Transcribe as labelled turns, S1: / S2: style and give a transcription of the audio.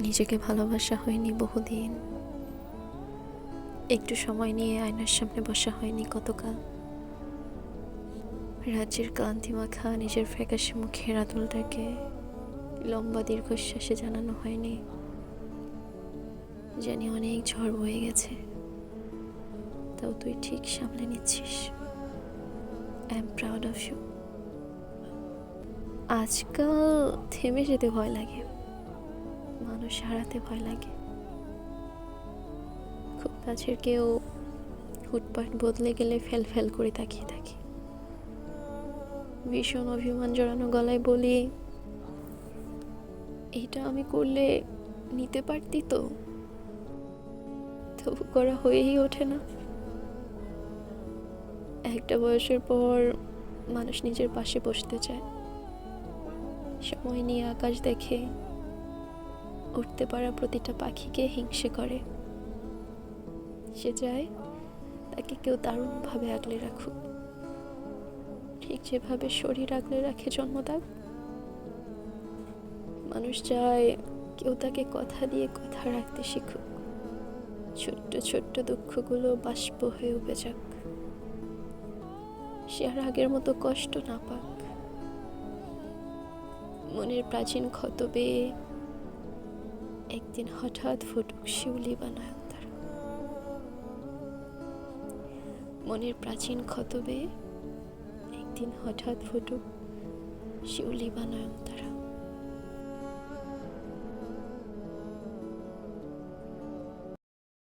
S1: নিজেকে ভালোবাসা হয়নি বহুদিন। একটু সময় নিয়ে আয়নার সামনে বসা হয়নি কতকাল রাজ্যের ক্লান্তি মাখা নিজের ফ্যাকাশে মুখের আদলটাকে লম্বা দীর্ঘশ্বাসে জানানো হয়নি। জানি অনেক ঝড় বয়ে গেছে। তাও তুই ঠিক সামলে নিচ্ছিস। I am proud of you আজকাল থেমে যেতে ভয় লাগে। হারাতে ভয় লাগে। খুব কাছের কেউ হুটপাট বদলে গেলে ফেল ফেল করে তাকিয়ে থাকি। ভীষণ অভিমান জড়ানো গলায় বলি এটা আমি করলে নিতে পারতি তো? তবু করা হয়েই ওঠে না। একটা বয়সের পর মানুষ নিজের পাশে বসতে চায়। সময় নিয়ে আকাশ দেখে উঠতে পারা প্রতিটা পাখিকে হিংসে করে। সে চায় তাকে কেউ দারুণভাবে আগলে রাখুক। ঠিক যেভাবে শরীর আগলে রাখে জন্মদাগ মানুষ চায় কেউ তাকে কথা দিয়ে কথা রাখতে শিখুক। ছোট্ট ছোট্ট দুঃখগুলো বাষ্প হয়ে উবে যাক। সে আর আগের মতো কষ্ট না পাক। মনের প্রাচীন ক্ষত বেয়ে একদিন হঠাৎ ফুটুক শিউলি বা নয়নতারা মনের প্রাচীন ক্ষতবে একদিন হঠাৎ ফুটুক শিউলি বা নয়নতারা